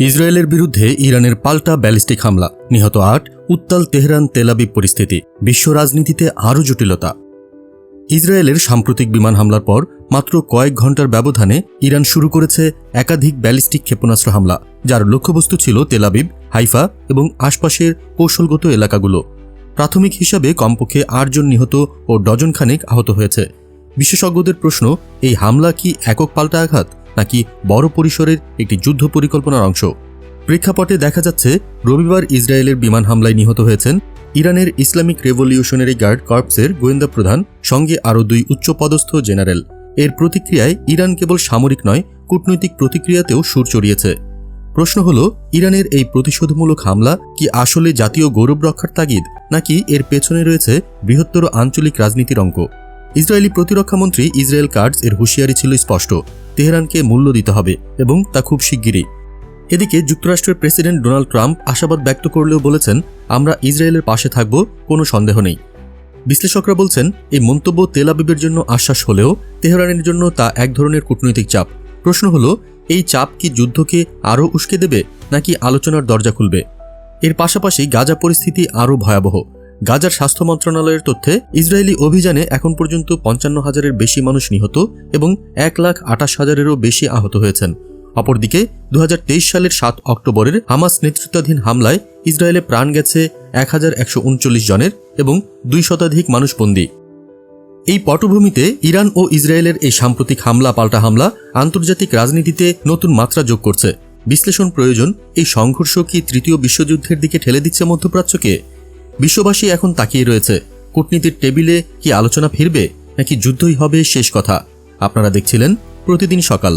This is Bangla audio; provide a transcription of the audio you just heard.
ইসরায়েলের বিরুদ্ধে ইরানের পাল্টা ব্যালিস্টিক হামলা। নিহত আট, উত্তাল তেহরান তেলাবিব পরিস্থিতি, বিশ্ব রাজনীতিতে আরও জটিলতা। ইসরায়েলের সাম্প্রতিক বিমান হামলার পর মাত্র কয়েক ঘণ্টার ব্যবধানে ইরান শুরু করেছে একাধিক ব্যালিস্টিক ক্ষেপণাস্ত্র হামলা, যার লক্ষ্যবস্তু ছিল তেলাবিব হাইফা এবং আশপাশের কৌশলগত এলাকাগুলো। প্রাথমিক হিসাবে কমপক্ষে আটজন নিহত ও ডজন খানেক আহত হয়েছে। বিশেষজ্ঞদের প্রশ্ন, এই হামলা কি একক পাল্টা আঘাত? নাকি বড় পরিসরের একটি যুদ্ধ পরিকল্পনার অংশ। প্রেক্ষাপটে দেখা যাচ্ছে, রবিবার ইসরায়েলের বিমান হামলায় নিহত হয়েছেন ইরানের ইসলামিক রেভলিউশনারি গার্ড কর্পসের গোয়েন্দা প্রধান, সঙ্গে আরও দুই উচ্চপদস্থ জেনারেল। এর প্রতিক্রিয়ায় ইরান কেবল সামরিক নয়, কূটনৈতিক প্রতিক্রিয়াতেও সুর চড়িয়েছে। প্রশ্ন হল, ইরানের এই প্রতিশোধমূলক হামলা কি আসলে জাতীয় গৌরব রক্ষার তাগিদ, নাকি এর পেছনে রয়েছে বৃহত্তর আঞ্চলিক রাজনীতির অঙ্ক? ইসরায়েলি প্রতিরক্ষামন্ত্রী ইসরায়েল কার্ডস এর হুঁশিয়ারি ছিল স্পষ্ট। তেহরানকে মূল্য দিতে হবে এবং তা খুব শিগগিরই। এদিকে যুক্তরাষ্ট্রের প্রেসিডেন্ট ডোনাল্ড ট্রাম্প আশাবাদ ব্যক্ত করলেও বলেছেন, আমরা ইসরায়েলের পাশে থাকব, কোনো সন্দেহ নেই। বিশ্লেষকরা বলছেন, এই মন্তব্য তেল আবিবের জন্য আশ্বাস হলেও তেহরানের জন্য তা এক ধরনের কূটনৈতিক চাপ। প্রশ্ন হলো, এই চাপ কি যুদ্ধকে আরও উস্কে দেবে নাকি আলোচনার দরজা খুলবে? এর পাশাপাশি গাজা পরিস্থিতি আরও ভয়াবহ। গাজার স্বাস্থ্য মন্ত্রণালয়ের তথ্যে, ইসরায়েলি অভিযানে এখন পর্যন্ত পঞ্চান্ন হাজারের বেশি মানুষ নিহত এবং এক লাখ আঠাশ হাজারেরও বেশি আহত হয়েছেন। অপরদিকে দু হাজার তেইশ সালের সাত অক্টোবরের হামাস নেতৃত্বাধীন হামলায় ইসরায়েলে প্রাণ গেছে এক হাজার একশো উনচল্লিশ জনের এবং দুই শতাধিক মানুষ বন্দী এই পটভূমিতে ইরান ও ইসরায়েলের এই সাম্প্রতিক হামলা, পাল্টা হামলা আন্তর্জাতিক রাজনীতিতে নতুন মাত্রা যোগ করছে। বিশ্লেষণ প্রয়োজন, এই সংঘর্ষ কি তৃতীয় বিশ্বযুদ্ধের দিকে ঠেলে দিচ্ছে মধ্যপ্রাচ্যকে বিশ্ববাসী এখন তাকিয়ে রয়েছে, কূটনীতির টেবিলে কি আলোচনা ফিরবে নাকি যুদ্ধই হবে শেষ কথা। আপনারা দেখছিলেন প্রতিদিন সকাল।